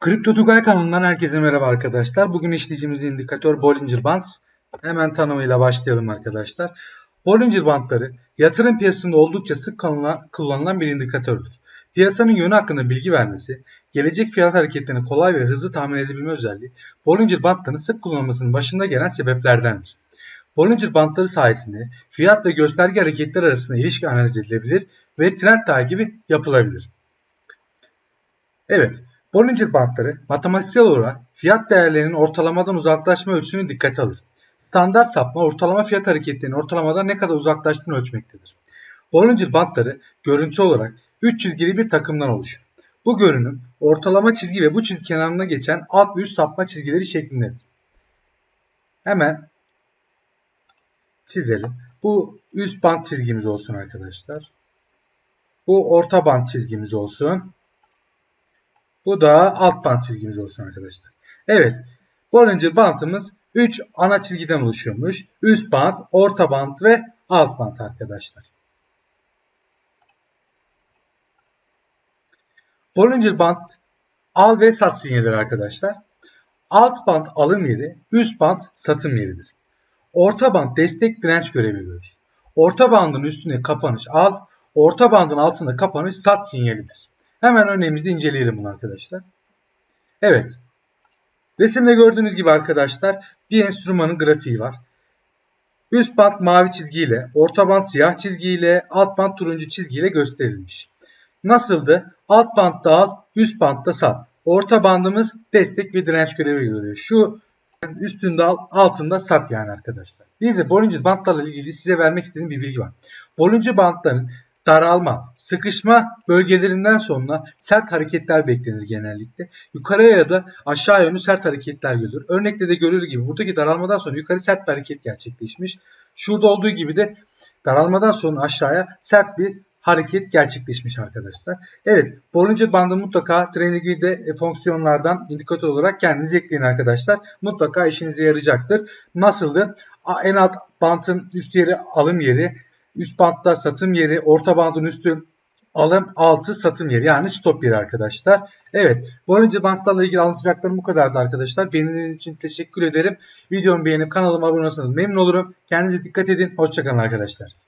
Kripto Tugay kanalından herkese merhaba arkadaşlar. Bugün işleyeceğimiz indikatör Bollinger Bands. Hemen tanımıyla başlayalım arkadaşlar. Bollinger Bandları yatırım piyasasında oldukça sık kullanılan bir indikatördür. Piyasanın yönü hakkında bilgi vermesi, gelecek fiyat hareketlerini kolay ve hızlı tahmin edebilme özelliği Bollinger Bandlarının sık kullanılmasının başında gelen sebeplerdendir. Bollinger Bandları sayesinde fiyat ve gösterge hareketler arasında ilişki analiz edilebilir ve trend takibi yapılabilir. Evet, Bollinger Bandları matematiksel olarak fiyat değerlerinin ortalamadan uzaklaşma ölçüsünü dikkate alır. Standart sapma ortalama fiyat hareketlerinin ortalamadan ne kadar uzaklaştığını ölçmektedir. Bollinger Bandları görüntü olarak 3 çizgili bir takımdan oluşur. Bu görünüm ortalama çizgi ve bu çizgi kenarına geçen alt ve üst sapma çizgileri şeklindedir. Hemen çizelim. Bu üst band çizgimiz olsun arkadaşlar. Bu orta band çizgimiz olsun. Bu da alt bant çizgimiz olsun arkadaşlar. Evet. Bollinger bantımız 3 ana çizgiden oluşuyormuş. Üst bant, orta bant ve alt bant arkadaşlar. Bollinger bant al ve sat sinyalleri arkadaşlar. Alt bant alım yeri, üst bant satım yeridir. Orta bant destek direnç görevi görür. Orta bandın üstüne kapanış al, orta bandın altında kapanış sat sinyalidir. Hemen örneğimizi inceleyelim bunu arkadaşlar. Evet. Resimde gördüğünüz gibi arkadaşlar bir enstrümanın grafiği var. Üst bant mavi çizgiyle, orta bant siyah çizgiyle, alt bant turuncu çizgiyle gösterilmiş. Nasıldı? Alt bantta al, üst bantta sat. Orta bandımız destek ve direnç görevi görüyor. Şu üstünde al, altında sat yani arkadaşlar. Bir de Bollinger bantlarla ilgili size vermek istediğim bir bilgi var. Bollinger bantların daralma, sıkışma bölgelerinden sonra sert hareketler beklenir genellikle. Yukarıya ya da aşağı yönlü sert hareketler görülür. Örnekte de görülür gibi buradaki daralmadan sonra yukarı sert bir hareket gerçekleşmiş. Şurada olduğu gibi de daralmadan sonra aşağıya sert bir hareket gerçekleşmiş arkadaşlar. Evet Bollinger bandı mutlaka TradingView'de fonksiyonlardan indikatör olarak kendiniz ekleyin arkadaşlar. Mutlaka işinize yarayacaktır. Nasıldı? En alt bantın üst yeri alım yeri, Üst bantta satım yeri, orta bandın üstü alım, altı satım yeri yani stop yeri arkadaşlar. Evet Bollinger Bands'larla ilgili anlatacaklarım bu kadardı arkadaşlar. Beğendiğiniz için teşekkür ederim. Videomu beğenip kanalıma abone olursanız memnun olurum. Kendinize dikkat edin. Hoşçakalın arkadaşlar.